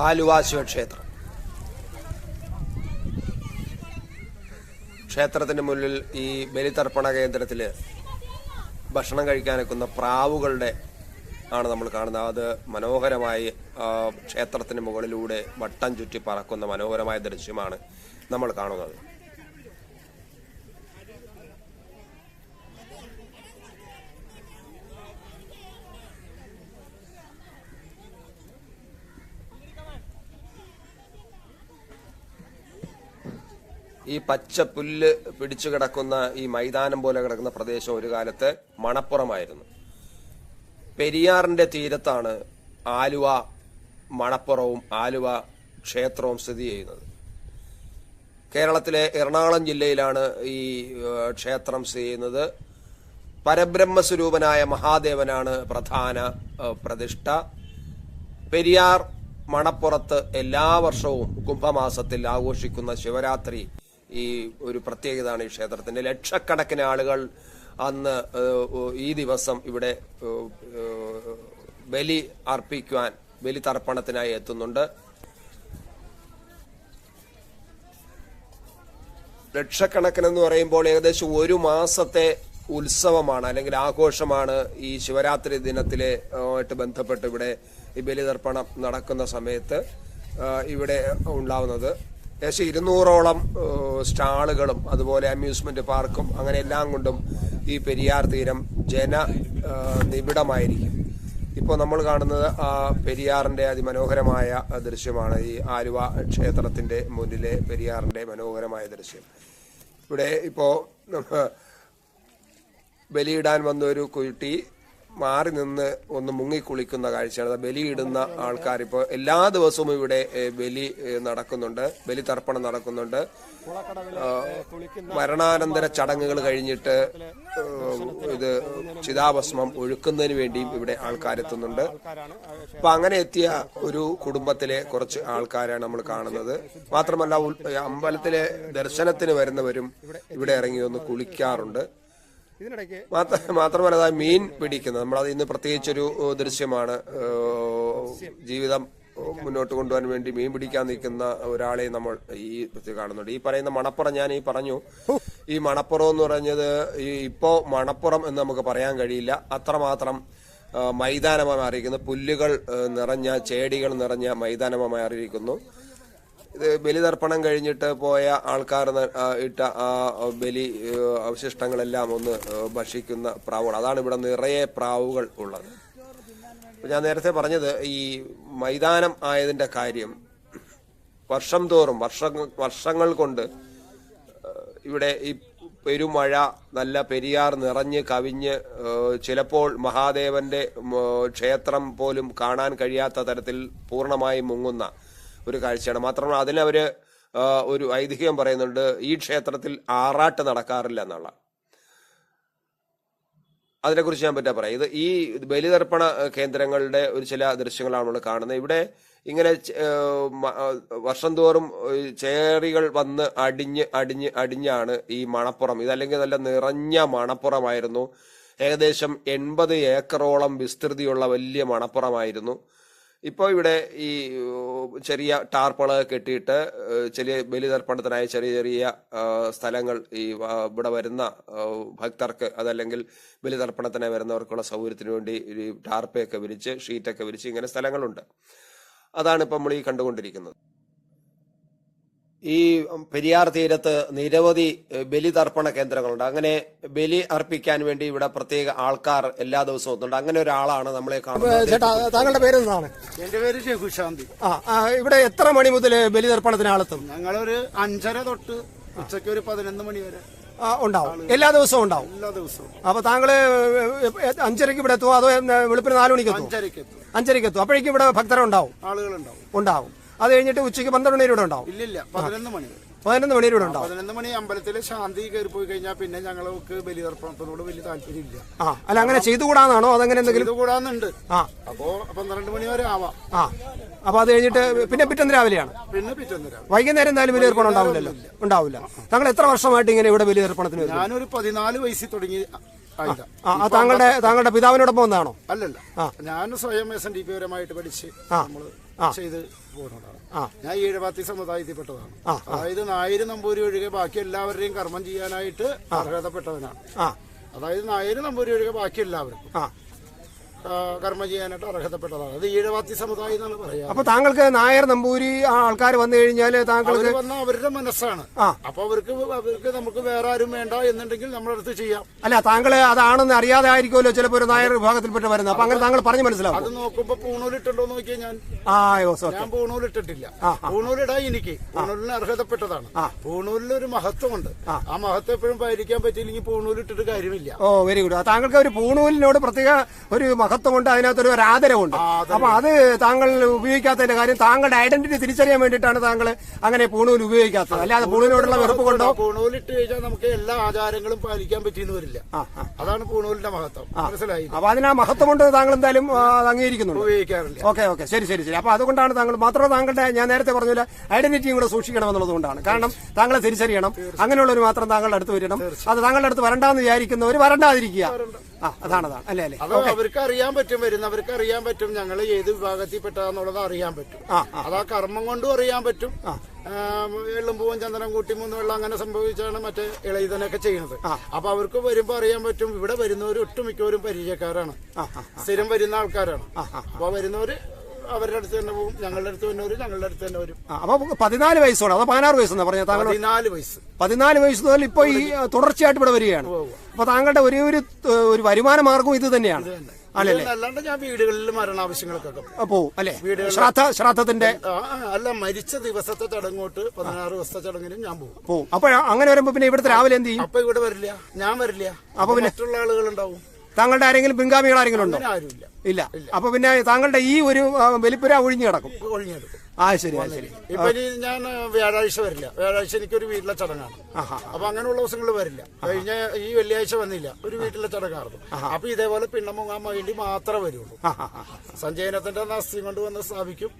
ആലുവ ശിവക്ഷേത്രം ക്ഷേത്രത്തിന്റെ മുന്നിൽ ഈ ബലിതർപ്പണ കേന്ദ്രത്തിൽ ഭക്ഷണം കഴിക്കാനെക്കുന്ന പ്രാവുകളുടെ ആണ് നമ്മൾ കാണുന്നത്. അത് മനോഹരമായി ക്ഷേത്രത്തിന് മുകളിലൂടെ വട്ടം ചുറ്റി പറക്കുന്ന മനോഹരമായ ദൃശ്യമാണ് നമ്മൾ കാണുന്നത്. ഈ പച്ച പുല്ല് പിടിച്ചു കിടക്കുന്ന ഈ മൈതാനം പോലെ കിടക്കുന്ന പ്രദേശം ഒരു കാലത്ത് മണപ്പുറമായിരുന്നു. പെരിയാറിന്റെ തീരത്താണ് ആലുവ മണപ്പുറവും ആലുവ ക്ഷേത്രവും സ്ഥിതി ചെയ്യുന്നത്. കേരളത്തിലെ എറണാകുളം ജില്ലയിലാണ് ഈ ക്ഷേത്രം സ്ഥിതി ചെയ്യുന്നത്. പരബ്രഹ്മസ്വരൂപനായ മഹാദേവനാണ് പ്രധാന പ്രതിഷ്ഠ. പെരിയാർ മണപ്പുറത്ത് എല്ലാ വർഷവും കുംഭമാസത്തിൽ ആഘോഷിക്കുന്ന ശിവരാത്രി ഈ ഒരു പ്രത്യേകതയാണ് ഈ ക്ഷേത്രത്തിന്റെ. ലക്ഷക്കണക്കിന് ആളുകൾ അന്ന് ഈ ദിവസം ഇവിടെ ബലി അർപ്പിക്കുവാൻ ബലി തർപ്പണത്തിനായി എത്തുന്നുണ്ട്. ലക്ഷക്കണക്കിനെന്ന് പറയുമ്പോൾ ഏകദേശം ഒരു മാസത്തെ ഉത്സവമാണ് അല്ലെങ്കിൽ ആഘോഷമാണ് ഈ ശിവരാത്രി ദിനത്തിലെ ആയിട്ട് ബന്ധപ്പെട്ട് ഇവിടെ ഈ ബലിതർപ്പണം നടക്കുന്ന സമയത്ത് ഇവിടെ ഉണ്ടാവുന്നത്. ഏകദേശം ഇരുന്നൂറോളം സ്റ്റാളുകളും അതുപോലെ അമ്യൂസ്മെന്റ് പാർക്കും അങ്ങനെ എല്ലാം കൊണ്ടും ഈ പെരിയാർ തീരം ജന നിബിഡമായിരിക്കും. ഇപ്പോൾ നമ്മൾ കാണുന്നത് ആ പെരിയാറിന്റെ അതിമനോഹരമായ ദൃശ്യമാണ്. ഈ ആലുവ ക്ഷേത്രത്തിന്റെ മുന്നിലെ പെരിയാറിന്റെ മനോഹരമായ ദൃശ്യം. ഇവിടെ ഇപ്പോൾ ബലിയിടാൻ വന്ന ഒരു കുട്ടി മാറി നിന്ന് ഒന്ന് മുങ്ങിക്കുളിക്കുന്ന കാഴ്ചയാണ്. ബലിയിടുന്ന ആൾക്കാർ ഇപ്പോൾ എല്ലാ ദിവസവും ഇവിടെ ബലി നടക്കുന്നുണ്ട്. ബലി തർപ്പണം നടക്കുന്നുണ്ട്. മരണാനന്തര ചടങ്ങുകൾ കഴിഞ്ഞിട്ട് ഇത് ചിതാഭസ്മം ഒഴുക്കുന്നതിന് വേണ്ടിയും ഇവിടെ ആൾക്കാരെത്തുന്നുണ്ട് അപ്പൊ അങ്ങനെ എത്തിയ ഒരു കുടുംബത്തിലെ കുറച്ച് ആൾക്കാരാണ് നമ്മൾ കാണുന്നത്. മാത്രമല്ല അമ്പലത്തിലെ ദർശനത്തിന് വരുന്നവരും ഇവിടെ ഇറങ്ങി ഒന്ന് കുളിക്കാറുണ്ട്. മാത്രമല്ല അതായത് മീൻ പിടിക്കുന്നത്. നമ്മളത് ഇന്ന് പ്രത്യേകിച്ചൊരു ദൃശ്യമാണ്. ജീവിതം മുന്നോട്ട് കൊണ്ടുപോകാൻ വേണ്ടി മീൻ പിടിക്കാൻ നിൽക്കുന്ന ഒരാളെ നമ്മൾ ഈ കാണുന്നുണ്ട്. ഈ പറയുന്ന മണപ്പുറം ഞാൻ ഈ പറഞ്ഞു. ഈ മണപ്പുറം എന്ന് പറഞ്ഞത് ഈ ഇപ്പോ മണപ്പുറം എന്ന് നമുക്ക് പറയാൻ കഴിയില്ല. അത്രമാത്രം മൈതാനമായി മാറിയിരിക്കുന്നു. പുല്ലുകൾ നിറഞ്ഞ ചേടികൾ നിറഞ്ഞ മൈതാനമായി മാറിയിരിക്കുന്നു. ബലിതർപ്പണം കഴിഞ്ഞിട്ട് പോയ ആൾക്കാർ ഇട്ട ആ ബലി അവശിഷ്ടങ്ങളെല്ലാം ഒന്ന് ഭക്ഷിക്കുന്ന പ്രാവുകൾ. അതാണ് ഇവിടെ നിറയെ പ്രാവുകൾ ഉള്ളത്. ഞാൻ നേരത്തെ പറഞ്ഞത് ഈ മൈതാനം ആയതിന്റെ കാര്യം. വർഷം തോറും വർഷ വർഷങ്ങൾ കൊണ്ട് ഇവിടെ ഈ പെരുമഴ നല്ല പെരിയാർ നിറഞ്ഞ് കവിഞ്ഞ് ചിലപ്പോൾ മഹാദേവന്റെ ക്ഷേത്രം പോലും കാണാൻ കഴിയാത്ത തരത്തിൽ പൂർണമായി മുങ്ങുന്ന ഒരു കാഴ്ചയാണ്. മാത്രമല്ല അതിന് ആ, ഒരു ഐതിഹ്യം പറയുന്നുണ്ട് ഈ ക്ഷേത്രത്തിൽ ആറാട്ട് നടക്കാറില്ല എന്നുള്ള. അതിനെക്കുറിച്ച് ഞാൻ പറ്റാ പറയാം. ഇത് ഈ ബലിതർപ്പണ കേന്ദ്രങ്ങളുടെ ഒരു ചില ദൃശ്യങ്ങളാണ് നമ്മൾ കാണുന്നത്. ഇവിടെ ഇങ്ങനെ വർഷം തോറും ചേറികൾ വന്ന് അടിഞ്ഞ് അടിഞ്ഞ് അടിഞ്ഞാണ് ഈ മണപ്പുറം. ഇതല്ലെങ്കിൽ നല്ല നിറഞ്ഞ മണപ്പുറമായിരുന്നു. ഏകദേശം എൺപത് ഏക്കറോളം വിസ്തൃതിയുള്ള വലിയ മണപ്പുറമായിരുന്നു. ഇപ്പോൾ ഇവിടെ ഈ ചെറിയ ടാർപ്പൾ കെട്ടിയിട്ട് ചെറിയ ബലിതർപ്പണത്തിനായ ചെറിയ ചെറിയ സ്ഥലങ്ങൾ ഈ ഇവിടെ വരുന്ന ഭക്തർക്ക് അതല്ലെങ്കിൽ ബലിതർപ്പണത്തിനായി വരുന്നവർക്കുള്ള സൗകര്യത്തിന് വേണ്ടി ഈ ടാർപ്പയൊക്കെ വിരിച്ച് ഷീറ്റൊക്കെ വിരിച്ച് ഇങ്ങനെ സ്ഥലങ്ങളുണ്ട്. അതാണ് ഇപ്പം നമ്മൾ ഈ കണ്ടുകൊണ്ടിരിക്കുന്നത്. ഈ പെരിയാർ തീരത്ത് നിരവധി ബലി ബലിതർപ്പണ കേന്ദ്രങ്ങളുണ്ട്. അങ്ങനെ ബലി അർപ്പിക്കാൻ വേണ്ടി ഇവിടെ പ്രത്യേക ആൾക്കാർ എല്ലാ ദിവസവും എത്തുന്നുണ്ട്. അങ്ങനെ ഒരാളാണ് നമ്മളെ കാണുന്നത്. ചേട്ടാ താങ്കളുടെ പേര് എന്താണ് എന്റെ പേര് ശേഖുശാന്തി ആ ആ, ഇവിടെ എത്ര മണി മുതൽ ബലിതർപ്പണത്തിന് ആളെത്തും? ഞങ്ങളൊരു അഞ്ചര തൊട്ട് ഉച്ചയ്ക്ക് ഒരു പതിനൊന്ന് മണി വരെ ആ, ഉണ്ടാവും. എല്ലാ ദിവസവും ഉണ്ടാവും? എല്ലാ ദിവസവും. അപ്പൊ താങ്കൾ എ- അഞ്ചരയ്ക്ക് ഇവിടെ എത്തുമോ അതോ എ, വെളുപ്പിന് നാലു മണിക്ക് എത്തുമോ അഞ്ചരക്ക് എത്തും. അഞ്ചരയ്ക്ക് എത്തും. അപ്പോഴേക്കും ഇവിടെ ഭക്തരുണ്ടാവും? ആളുകളുണ്ടാവും. ഉണ്ടാവും. അത് കഴിഞ്ഞിട്ട് ഉച്ചയ്ക്ക് പന്ത്രണ്ട് മണി വരെ ഇവിടെ ഉണ്ടാവും. ഇല്ലില്ല പതിനൊന്ന് മണി പതിനൊന്ന് മണി വരെ ഇവിടെ ഉണ്ടാവും. പതിനൊന്ന് മണി അമ്പലത്തിൽ ശാന്തി കയറി പോയി കഴിഞ്ഞാൽ പിന്നെ ഞങ്ങൾക്ക് ബലിതർപ്പണത്തിനോട് വലിയ താല്പര്യമില്ല. ആ അല്ല അങ്ങനെ ചെയ്തുകൂടാന്നാണോ? അതങ്ങനെ എന്തെങ്കിലും കൂടാന്നുണ്ട് ആ. അപ്പോ പന്ത്രണ്ട് മണി വരെ ആവാം. ആ. അപ്പൊ അത് കഴിഞ്ഞിട്ട് പിന്നെ പിറ്റേന്ന് രാവിലെയാണ്. പിന്നെ പിറ്റേന്നരാം വൈകുന്നേരം എന്തായാലും ബലിതർപ്പണം ഉണ്ടാവില്ലല്ലോ? ഉണ്ടാവില്ല. താങ്കൾ എത്ര വർഷമായിട്ട് ഇങ്ങനെ ഇവിടെ ബലിതർപ്പണത്തിന് തർപ്പണത്തിന് ഞാനൊരു പതിനാല് വയസ്സിൽ തുടങ്ങി ആ, താങ്കളുടെ താങ്കളുടെ പിതാവിനോടൊപ്പം വന്നതാണോ? അല്ലല്ല. ഞാൻ സ്വയം എസ് എൻ ഡി പി പരമായിട്ട് പഠിച്ച് നമ്മൾ ചെയ്ത് പോകുന്നതാണ്. ഞാൻ ഈഴവാത്തി സമുദായത്തിൽപ്പെട്ടതാണ്. അതായത് നായര് നമ്പൂരി ഒഴികെ ബാക്കി എല്ലാവരുടെയും കർമ്മം ചെയ്യാനായിട്ട് അർഹതപ്പെട്ടവനാണ്. അതായത് നായര് നമ്പൂരി ഒഴികെ ബാക്കി എല്ലാവർക്കും. കർമ്മം ചെയ്യാനായിട്ട് അർഹതപ്പെട്ടതാണ്. അത് ഈഴവാത്തി സമുദായം എന്നാണ് പറയുക. അപ്പൊ താങ്കൾക്ക് നായർ നമ്പൂരി ആ ആൾക്കാർ വന്നു കഴിഞ്ഞാൽ താങ്കൾക്ക് വന്ന അവരുടെ മനസ്സാണ്. അപ്പൊ അവർക്ക് അവർക്ക് നമുക്ക് വേറെ ആരും വേണ്ട എന്നുണ്ടെങ്കിൽ നമ്മുടെ അടുത്ത് ചെയ്യാം. അല്ല താങ്കൾ അതാണെന്ന് അറിയാതെ ആയിരിക്കുമല്ലോ ചിലപ്പോൾ ഒരു നായർ വിഭാഗത്തിൽപ്പെട്ട് വരുന്നത്. അപ്പൊ അങ്ങനെ താങ്കൾ പറഞ്ഞു മനസ്സിലാവും. അത് നോക്കുമ്പോ പൂണൂലിട്ടുണ്ടോ നോക്കിയാൽ ഞാൻ. ഞാൻ പൂണൂലിട്ടിട്ടില്ല പൂണൂലിടാ എനിക്ക്. പൂണൂലിന് അർഹതപ്പെട്ടതാണ്. ആ. പൂണൂലിന് ഒരു മഹത്വമുണ്ട്. ആ. മഹത്വം എപ്പോഴും പരിഹരിക്കാൻ പറ്റിയില്ലെങ്കിൽ പൂണൂലിട്ടിട്ട് കാര്യമില്ല. ഓ വെരി ഗുഡ് താങ്കൾക്ക് ഒരു പൂണൂലിനോട് പ്രത്യേക ഒരു മഹത്വമുണ്ട് അതിനകത്തൊരു ഒരു ആദരവുണ്ട് അപ്പൊ അത് താങ്കൾ ഉപയോഗിക്കാത്തതിന്റെ കാര്യം താങ്കളുടെ ഐഡന്റിറ്റി തിരിച്ചറിയാൻ വേണ്ടിയിട്ടാണ് താങ്കൾ അങ്ങനെ പൂണൂൽ ഉപയോഗിക്കാത്തത്. അല്ലാതെ പൂണൂലിനോടുള്ള വെറുപ്പ് കൊണ്ടോ പൂണൂലിട്ട് കഴിഞ്ഞാൽ നമുക്ക് എല്ലാ ആചാരങ്ങളും പാലിക്കാൻ പറ്റിയെന്ന് വരില്ല. അതാണ് പൂണൂലിന്റെ മഹത്വം. മനസ്സിലായി? അപ്പൊ അതിന് ആ മഹത്വമുണ്ട് താങ്കൾ എന്തായാലും അംഗീകരിക്കുന്നു അംഗീകരിക്കുന്നുണ്ട്. ഉപയോഗിക്കാറില്ല. Okay okay. ശരി ശരി ശരി. അപ്പൊ അതുകൊണ്ടാണ് താങ്കൾ മാത്രമല്ല താങ്കളുടെ ഞാൻ നേരത്തെ പറഞ്ഞ ഐഡന്റിറ്റിയും കൂടെ സൂക്ഷിക്കണം എന്നുള്ളതുകൊണ്ടാണ് കാരണം താങ്കളെ തിരിച്ചറിയണം. അങ്ങനെയുള്ളവർ മാത്രം താങ്കളുടെ അടുത്ത് വരണം. അത് താങ്കളുടെ അടുത്ത് വരണ്ടാന്ന് വിചാരിക്കുന്നവർ വരണ്ടാതിരിക്കുക. അതാണ് അതാണ്. അല്ലേ അല്ലേ? അത് അവർക്ക് അറിയാൻ പറ്റും വരുന്നവർക്ക് അറിയാൻ പറ്റും. ഞങ്ങൾ ഏത് വിഭാഗത്തിൽപ്പെട്ടതാന്നുള്ളത് അറിയാൻ പറ്റും. അതാ ആ കർമ്മം കൊണ്ടും അറിയാൻ പറ്റും. എള്ളും പൂവും ചന്ദനം കൂട്ടി മൂന്ന് വെള്ളം അങ്ങനെ സംഭവിച്ചാണ് മറ്റേ ഇളയിതനൊക്കെ ചെയ്യുന്നത്. അപ്പൊ അവർക്ക് വരുമ്പോ അറിയാൻ പറ്റും ഇവിടെ വരുന്നവർ ഒട്ടുമിക്കവരും പരിചയക്കാരാണ്. സ്ഥിരം വരുന്ന ആൾക്കാരാണ്. അപ്പൊ വരുന്നവര് അവരുടെ അടുത്ത് തന്നെ പോകും ഞങ്ങളുടെ അടുത്ത് വരും ഞങ്ങളുടെ അടുത്ത് തന്നെ വരും. അപ്പൊ പതിനാല് വയസ്സോടെ അതോ പതിനാറ് വയസ്സെന്നാ പറഞ്ഞ താങ്കൾ പതിനാല് വയസ്സ്. പതിനാല് വയസ്സ് മുതൽ ഇപ്പൊ ഈ തുടർച്ചയായിട്ട് ഇവിടെ വരികയാണ്. അപ്പൊ താങ്കളുടെ ഒരേ ഒരു ഒരു വരുമാന മാർഗം ഇത് തന്നെയാണ്. അല്ലാണ്ട് ഞാൻ വീടുകളിൽ മരണാവശ്യങ്ങൾക്കൊക്കെ പോകും. അല്ലെ? ശ്രാദ്ധ ശ്രാദ്ധത്തിന്റെ അല്ല മരിച്ച ദിവസത്തെ ചടങ്ങോട്ട് പതിനാറ് ദിവസത്തെ ചടങ്ങിനും ഞാൻ പോകും. പോവും. അപ്പൊ അങ്ങനെ വരുമ്പോ പിന്നെ ഇവിടുത്തെ രാവിലെ എന്ത് ചെയ്യും? അപ്പൊ ഇവിടെ വരില്ല. ഞാൻ വരില്ല. അപ്പൊ പിന്നെ- മറ്റുള്ള ആളുകൾ ഉണ്ടാവും താങ്കളുടെ ആരെങ്കിലും പിൻഗാമികൾ ആരെങ്കിലും ഉണ്ടോ ഇല്ല. അപ്പൊ പിന്നെ താങ്കളുടെ ഈ ഒരു വെലിപ്പുര ഒഴിഞ്ഞു കിടക്കും. ഒഴിഞ്ഞെടുക്കും ആ ശരി ആ ശരി. ഇപ്പൊ ഇനി ഞാൻ വ്യാഴാഴ്ച വരില്ല. വ്യാഴാഴ്ച എനിക്കൊരു വീട്ടിലെ ചടങ്ങാണ്. അപ്പൊ അങ്ങനെയുള്ള ദിവസങ്ങൾ വരില്ല. കഴിഞ്ഞ ഈ വെള്ളിയാഴ്ച വന്നില്ല. ഒരു വീട്ടിലെ ചടങ്ങായിരുന്നു. അപ്പൊ ഇതേപോലെ പിണ്ണമുങ്ങാൻ വേണ്ടി മാത്രമേ വരുള്ളൂ. സഞ്ജയനത്തിന്റെ അസ്ഥിയും കൊണ്ട് വന്ന് സ്ഥാപിക്കും.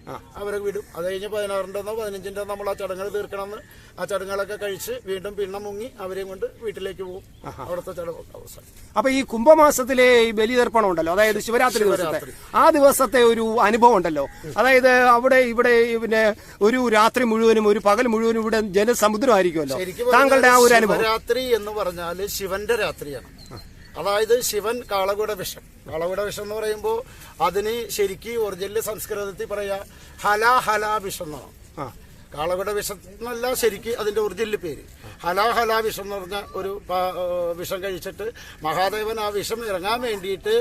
അവരെ വിടും. അത് കഴിഞ്ഞ് പതിനാറിന്റെന്നോ പതിനഞ്ചിന്റെ നമ്മൾ ആ ചടങ്ങുകൾ തീർക്കണമെന്ന് ആ ചടങ്ങുകളൊക്കെ കഴിച്ച് വീണ്ടും പിണ്ണം മുങ്ങി അവരെയും കൊണ്ട് വീട്ടിലേക്ക് പോകും. അവിടുത്തെ ചടങ്ങ് അവസാനം അപ്പൊ ഈ കുംഭമാസത്തിലെ ഈ ബലിതർപ്പണം ഉണ്ടല്ലോ. അതായത് ശിവരാത്രി ദിവസത്തെ ആ ദിവസത്തെ ഒരു അനുഭവം ഉണ്ടല്ലോ. അതായത് അവിടെ ഇവിടെ ഈ പിന്നെ ഒരു രാത്രി മുഴുവനും ഒരു പകൽ മുഴുവനും ഇവിടെ ജനസമുദ്രമായിരിക്കുമല്ലോ. താങ്കളുടെ ആ ഒരു പറഞ്ഞാൽ അനുഭവം. രാത്രി എന്ന് പറഞ്ഞാൽ ശിവന്റെ രാത്രിയാണ്. അതായത് ശിവൻ കാളകൂട വിഷം. കാളകൂട വിഷം എന്ന് പറയുമ്പോൾ അതിന് ശരിക്ക് ഒറിജിനൽ സംസ്കൃതത്തിൽ പറയാ ഹലാ ഹലാ വിഷം എന്നാണ്. കാളകുട വിഷം എന്നല്ല ശരിക്ക് അതിന്റെ ഒറിജിനൽ പേര്. ഹലാ ഹലാ വിഷം എന്ന് പറഞ്ഞ ഒരു വിഷം കഴിച്ചിട്ട് മഹാദേവൻ ആ വിഷം ഇറങ്ങാൻ വേണ്ടിയിട്ട്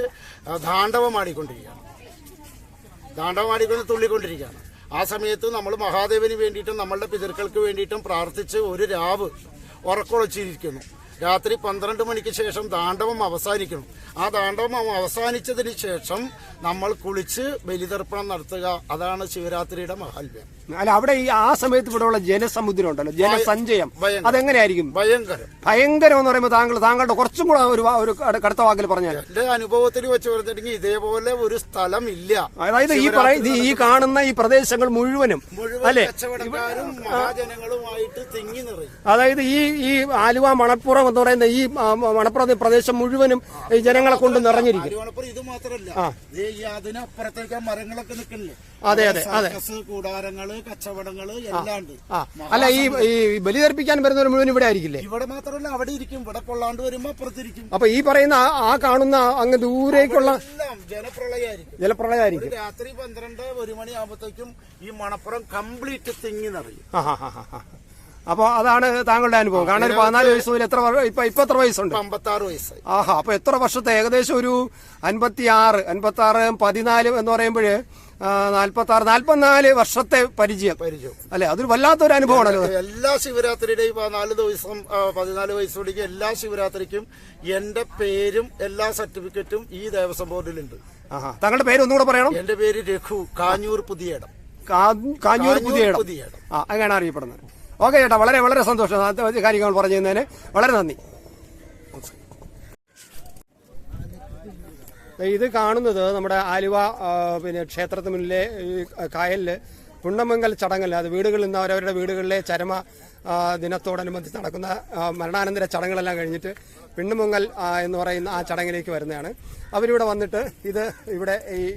താണ്ഡവമാടിക്കൊണ്ടിരിക്കുകയാണ് ദാണ്ഡവമാടിക്കൊണ്ട് തുള്ളിക്കൊണ്ടിരിക്കുകയാണ്. ആ സമയത്ത് നമ്മൾ മഹാദേവന് വേണ്ടിയിട്ടും നമ്മളുടെ പിതൃക്കൾക്ക് വേണ്ടിയിട്ടും പ്രാർത്ഥിച്ച് ഒരു രാവ് ഉറക്കൊളച്ചിരിക്കുന്നു. രാത്രി പന്ത്രണ്ട് മണിക്ക് ശേഷം താണ്ഡവം അവസാനിക്കണം. ആ താണ്ഡവം അവസാനിച്ചതിന് ശേഷം നമ്മൾ കുളിച്ച് ബലിതർപ്പണം നടത്തുക. അതാണ് ശിവരാത്രിയുടെ മഹാത്മ്യം. അല്ല അവിടെ ഈ ആ സമയത്ത് ഇവിടെ ഉള്ള ജനസമുദ്രം ഉണ്ടല്ലോ ജനസഞ്ചയം. അതെങ്ങനെയായിരിക്കും? ഭയങ്കരം. ഭയങ്കരം എന്ന് പറയുമ്പോൾ താങ്കൾ താങ്കളുടെ കുറച്ചും കൂടെ ഒരു ഒരു കടുത്ത വാക്കിൽ പറഞ്ഞാൽ. എന്റെ അനുഭവത്തിൽ വെച്ച് പറഞ്ഞിട്ടുണ്ടെങ്കിൽ ഇതേപോലെ ഒരു സ്ഥലം ഇല്ല. അതായത് ഈ പറയുന്ന ഈ കാണുന്ന ഈ പ്രദേശങ്ങൾ മുഴുവനും അല്ലെ? മഹാജനങ്ങളുമായിട്ട് തിങ്ങി നിറയും. അതായത് ഈ ഈ ആലുവ മണപ്പുറം എന്ന് പറയുന്ന ഈ മണപ്പുറം പ്രദേശം മുഴുവനും ഈ ജനങ്ങളെ കൊണ്ട് നിറഞ്ഞിരിക്കും. ഇത് മാത്രമല്ല അതിനപ്പുറത്തേക്ക് മരങ്ങളൊക്കെ നിൽക്കില്ലേ അതെ, അതെ, അതെ. കൂടാരങ്ങൾ കച്ചവടങ്ങൾ എല്ലാം അല്ല ഈ ബലിതർപ്പിക്കാൻ വരുന്നവർ മുഴുവൻ ഇവിടെ ആയിരിക്കില്ലേ? ഇവിടെ മാത്രമല്ല അവിടെ ഇരിക്കും. ഇവിടെ കൊള്ളാണ്ട് വരുമ്പോ അപ്പുറത്തിരിക്കും അപ്പൊ ഈ പറയുന്ന ആ- കാണുന്ന അങ്ങ് ദൂരേക്കുള്ള ജലപ്രളയായിരിക്കും ജലപ്രളയായിരിക്കും രാത്രി പന്ത്രണ്ട് ഒരു മണിയാകുമ്പോഴത്തേക്കും ഈ മണപ്പുറം കംപ്ലീറ്റ് തിങ്ങി നിറയും. അപ്പൊ അതാണ് താങ്കളുടെ അനുഭവം. കാരണം ഒരു പതിനാല് വയസ്സ് മുതൽ എത്ര ഇപ്പൊ ഇപ്പൊ എത്ര വയസ്സുണ്ട്? അമ്പത്താറ് വയസ്സ് ആഹാ അപ്പൊ എത്ര വർഷത്തെ? ഏകദേശം ഒരു അൻപത്തി ആറ് അൻപത്തി ആറ് പതിനാല് എന്ന് പറയുമ്പോഴ് നാൽപ്പത്തി ആറ് നാൽപ്പത്തിനാല് വർഷത്തെ പരിചയം. പരിചയം. അല്ലെ? അതൊരു വല്ലാത്തൊരു അനുഭവമാണല്ലോ. എല്ലാ ശിവരാത്രിയുടെയും പതിനാല് ദിവസം പതിനാല് വയസ്സോടേക്ക് എല്ലാ ശിവരാത്രിക്കും എന്റെ പേരും എല്ലാ സർട്ടിഫിക്കറ്റും ഈ ദേവസ്വം ബോർഡിലുണ്ട്. ആഹാ. താങ്കളുടെ പേര് ഒന്നുകൂടെ പറയണം. എന്റെ പേര് രഘു കാഞ്ഞൂർ പുതിയടം. കാ- കാഞ്ഞൂർ പുതിയ ആ അങ്ങനെയാണ് അറിയപ്പെടുന്നത്. ഓക്കെ ചേട്ടാ വളരെ വളരെ സന്തോഷം. കാര്യങ്ങൾ പറഞ്ഞു തന്നതിന് വളരെ നന്ദി. ഇത് കാണുന്നത് നമ്മുടെ ആലുവ പിന്നെ ക്ഷേത്രത്തിന് മുന്നിലെ ഈ കായലിൽ പുണ്ണമംഗൽ ചടങ്ങല്ല? അത് വീടുകളിൽ നിന്ന് അവരവരുടെ വീടുകളിലെ ചരമ ദിനത്തോടനുബന്ധിച്ച് നടക്കുന്ന മരണാനന്തര ചടങ്ങുകളെല്ലാം കഴിഞ്ഞിട്ട് പിണ്ണമംഗൽ എന്ന് പറയുന്ന ആ ചടങ്ങിലേക്ക് വരുന്നതാണ്. അവരിവിടെ വന്നിട്ട് ഇത് ഇവിടെ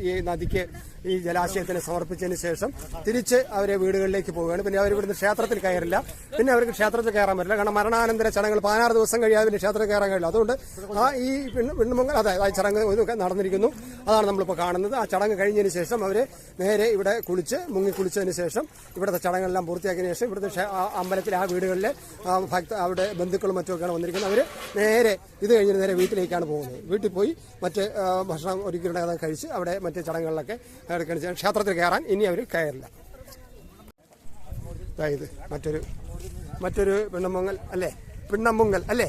ഈ നദിക്ക് ഈ ജലാശയത്തിന് സമർപ്പിച്ചതിന് ശേഷം തിരിച്ച് അവരെ വീടുകളിലേക്ക് പോവുകയാണ്. പിന്നെ അവർ ഇവിടുന്ന് ക്ഷേത്രത്തിൽ കയറില്ല. പിന്നെ അവർക്ക് ക്ഷേത്രത്തിൽ കയറാൻ പറ്റില്ല. കാരണം മരണാനന്തര ചടങ്ങുകൾ പതിനാറ് ദിവസം കഴിയാതെ പിന്നെ ക്ഷേത്രത്തിൽ കയറാൻ കഴിയില്ല. അതുകൊണ്ട് ആ ഈ പെണ്ണ് പെണ്ണുമംഗൽ അതെ ആ ചടങ്ങ് നടന്നിരിക്കുന്നു. അതാണ് നമ്മളിപ്പോൾ കാണുന്നത്. ആ ചടങ്ങ് കഴിഞ്ഞതിന് ശേഷം അവർ നേരെ ഇവിടെ കുളിച്ച് മുങ്ങി കുളിച്ചതിന് ശേഷം ഇവിടുത്തെ ചടങ്ങെല്ലാം പൂർത്തിയാക്കിയതിന് ശേഷം ഇവിടുത്തെ അമ്പലത്തിൽ ആ വീടുകളിലെ ഭക്ത അവിടെ ബന്ധുക്കളും മറ്റുമൊക്കെയാണ് വന്നിരിക്കുന്നത്. അവർ നേരെ ഇത് കഴിഞ്ഞ് നേരെ വീട്ടിലേക്കാണ് പോകുന്നത്. വീട്ടിൽ പോയി മറ്റ് ഭക്ഷണം ഒരുക്കിയിട്ടുണ്ടെങ്കിൽ അത് കഴിച്ച് അവിടെ മറ്റ് ചടങ്ങുകളിലൊക്കെ ചെയ്യുന്നത് ക്ഷേത്രത്തിൽ കയറാൻ ഇനി അവർ കയറില്ല. ഇത് മറ്റൊരു മറ്റൊരു പിണ്ണമുങ്ങൽ അല്ലേ? പിണ്ണമുങ്ങൽ അല്ലേ?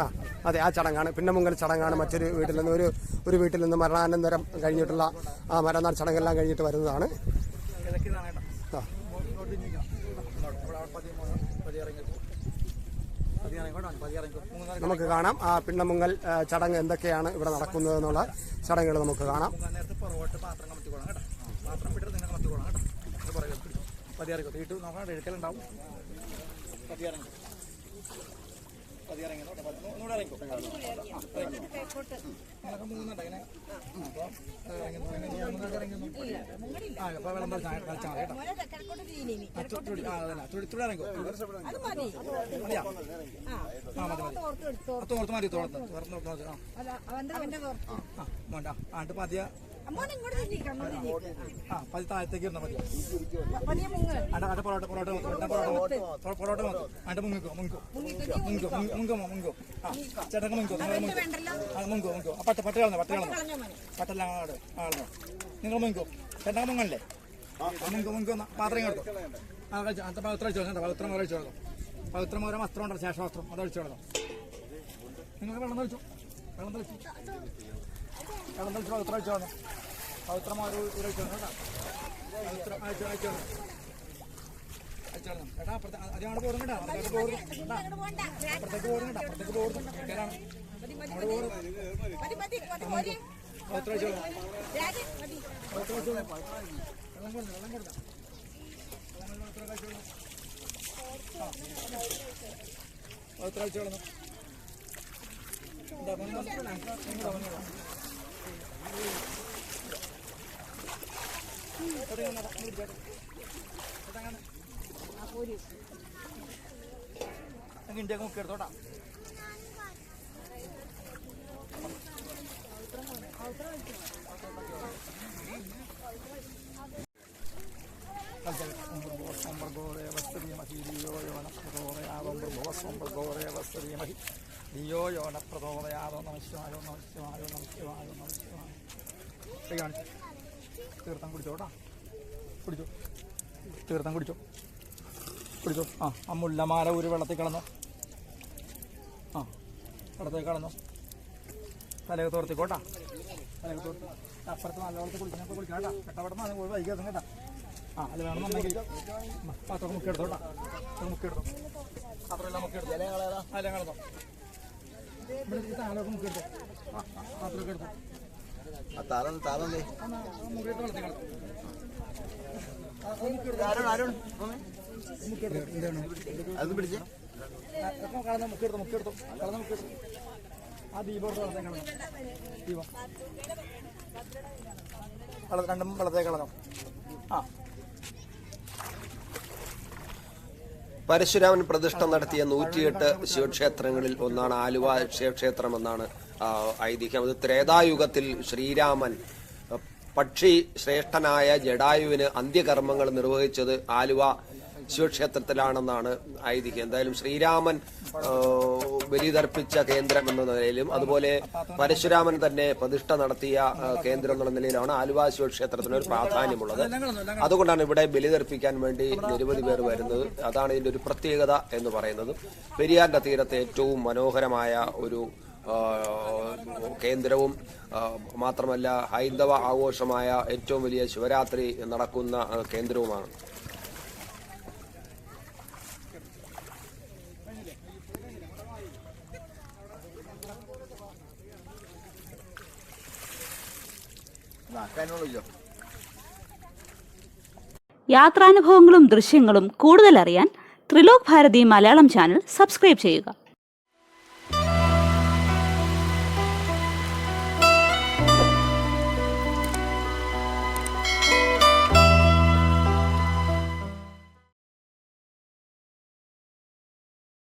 ആ അതെ ആ ചടങ്ങാണ്. പിണ്ണമുങ്ങൽ ചടങ്ങാണ് മറ്റൊരു വീട്ടിൽ നിന്ന് ഒരു ഒരു വീട്ടിൽ നിന്ന് മരണാനന്തരം കഴിഞ്ഞിട്ടുള്ള ആ മരണ ചടങ്ങെല്ലാം കഴിഞ്ഞിട്ട് വരുന്നതാണ്. നമുക്ക് കാണാം. ആ പിണ്ണമുങ്ങൽ ചടങ്ങ് എന്തൊക്കെയാണ് ഇവിടെ നടക്കുന്നത് എന്നുള്ള ചടങ്ങുകൾ നമുക്ക് കാണാം നേരത്തെ പുറകോട്ട് പാത്രം കമത്തിക്കോളാം കേട്ടോ പാത്രം വിട്ടിട്ട് നിങ്ങൾ കമത്തിക്കോളാം കേട്ടോ ഇത് പുറകെ പിടിച്ചു പതിയാറിക്കോ തീട്ട് നോക്കണം എഴുക്കലുണ്ടാവും പതിയാറങ്ങി പതിയാറങ്ങി ഒന്നുകൂടെ ഇറങ്ങിക്കോ നിങ്ങളൊക്കെ മൂന്നുണ്ട് ഇങ്ങനെ ആ അപ്പോൾ വെള്ളം തളിച്ചാൽ മതി കേട്ടോ തുടി ചുടി ഇറങ്ങിക്കോ മതിയാ ആ മതി മതി തോർത്ത് മതി തോർത്ത് തോർത്ത് തോർത്ത് ആ ആ വേണ്ട ആണ്ട് പതിയാ മുങ്കോ ആ പട്ട നിങ്ങൾ മുങ്ങിക്കോ ചേട്ടൻ മുങ്ങല്ലേ മുങ്ങിക്കോ പാത്രം കൊടുത്തോ ആ പവിത്രം കൊടുക്കാം പവിത്രം അഴിച്ചു കൊടുക്കാം പവിത്രം ഓരോ വസ്ത്രം ഉണ്ടല്ലോ ശേഷവസ്ത്രം അത് അടിച്ചു കൊടുക്കാം നിങ്ങൾ വെള്ളം തളിച്ചു വെള്ളം തളിച്ചു തളിച്ചു പവിത്രം അഴിച്ചു കൊടുക്കാം പവിത്രം ഒരു ഒരു അഴിച്ചു കേട്ടോ പവിത്രം അഴിച്ചു അഴിച്ചു അയച്ചോളാം കേട്ടാ അപ്പുറത്തെ അതിനാണ് പോകും കേട്ടോ അപ്പുറത്തേക്ക് പോകും കേട്ടാ അപ്പുറത്തേക്ക് പോകും കേട്ടോ അപ്പുറത്തേക്ക് പോകും കേട്ടാണ് അവിടെ ആ എന്താ പറഞ്ഞു ഇന്ത്യയ്ക്ക് മുക്കി എടുത്തോട്ടാ യോന പ്രതോദയാതോ നമശിവായോ നമശിവായോ നമശിവായോ നമശിവായോ തീർത്ഥം കുടിച്ചോട്ടാ കുടിച്ചോ. തീർത്ഥം കുടിച്ചോ. കുടിച്ചോ. ആ ആ മുല്ലമാല ഒരു വെള്ളത്തിൽ കളഞ്ഞോ. ആ വെള്ളത്തിൽ കളഞ്ഞോ. തലയൊക്കെ തോർത്തിക്കോട്ടാ തലയൊക്കെ തോർത്തി. അപ്പുറത്ത് നല്ല വെള്ളത്തിൽ കുളിക്കാനൊക്കെ കുളിക്കാം കേട്ടാ. പെട്ടവിടെ നിന്ന് വൈകാതെ കേട്ടാ. ആ അത് വേണമെന്നുണ്ടെങ്കിൽ പാത്രം മുക്കിയെടുത്തോട്ടാ മുക്കി എടുത്തോ അല്ലേ കളയാ അല്ലേ കളഞ്ഞോ. ഇവിടെ താലൊക്കെ മുക്കിയെടുത്തോ ആ ആ, പാത്രമൊക്കെ എടുത്തോ. കളഞ്ഞോ അത് പിടിച്ച്. ആ രണ്ടും വെള്ളത്തെ കളഞ്ഞോ? ആ. പരശുരാമൻ പ്രതിഷ്ഠ നടത്തിയ നൂറ്റിയെട്ട് ശിവക്ഷേത്രങ്ങളിൽ ഒന്നാണ് ആലുവ ശിവക്ഷേത്രം എന്നാണ് ആ, ഐതിഹ്യം അത് ത്രേതായുഗത്തിൽ ശ്രീരാമൻ പക്ഷി ശ്രേഷ്ഠനായ ജഡായുവിന് അന്ത്യകർമ്മങ്ങൾ നിർവഹിച്ചത് ആലുവ ശിവക്ഷേത്രത്തിലാണെന്നാണ് ഐതിഹ്യം എന്തായാലും ശ്രീരാമൻ ബലിതർപ്പിച്ച കേന്ദ്രം എന്ന നിലയിലും അതുപോലെ പരശുരാമൻ തന്നെ പ്രതിഷ്ഠ നടത്തിയ കേന്ദ്രം എന്നുള്ള നിലയിലാണ് ആലുവ ശിവക്ഷേത്രത്തിന് ഒരു പ്രാധാന്യമുള്ളത്. അതുകൊണ്ടാണ് ഇവിടെ ബലിതർപ്പിക്കാൻ വേണ്ടി നിരവധി പേർ വരുന്നത്. അതാണ് ഇതിന്റെ ഒരു പ്രത്യേകത എന്ന് പറയുന്നത്. പെരിയാറിന്റെ തീരത്തെ ഏറ്റവും മനോഹരമായ ഒരു കേന്ദ്രവും മാത്രമല്ല ഹൈന്ദവ ആഘോഷമായ ഏറ്റവും വലിയ ശിവരാത്രി നടക്കുന്ന കേന്ദ്രവുമാണ്. യാത്രാനുഭവങ്ങളും ദൃശ്യങ്ങളും കൂടുതലറിയാൻ ത്രിലോക് ഭാരതി മലയാളം ചാനൽ സബ്സ്ക്രൈബ് ചെയ്യുക.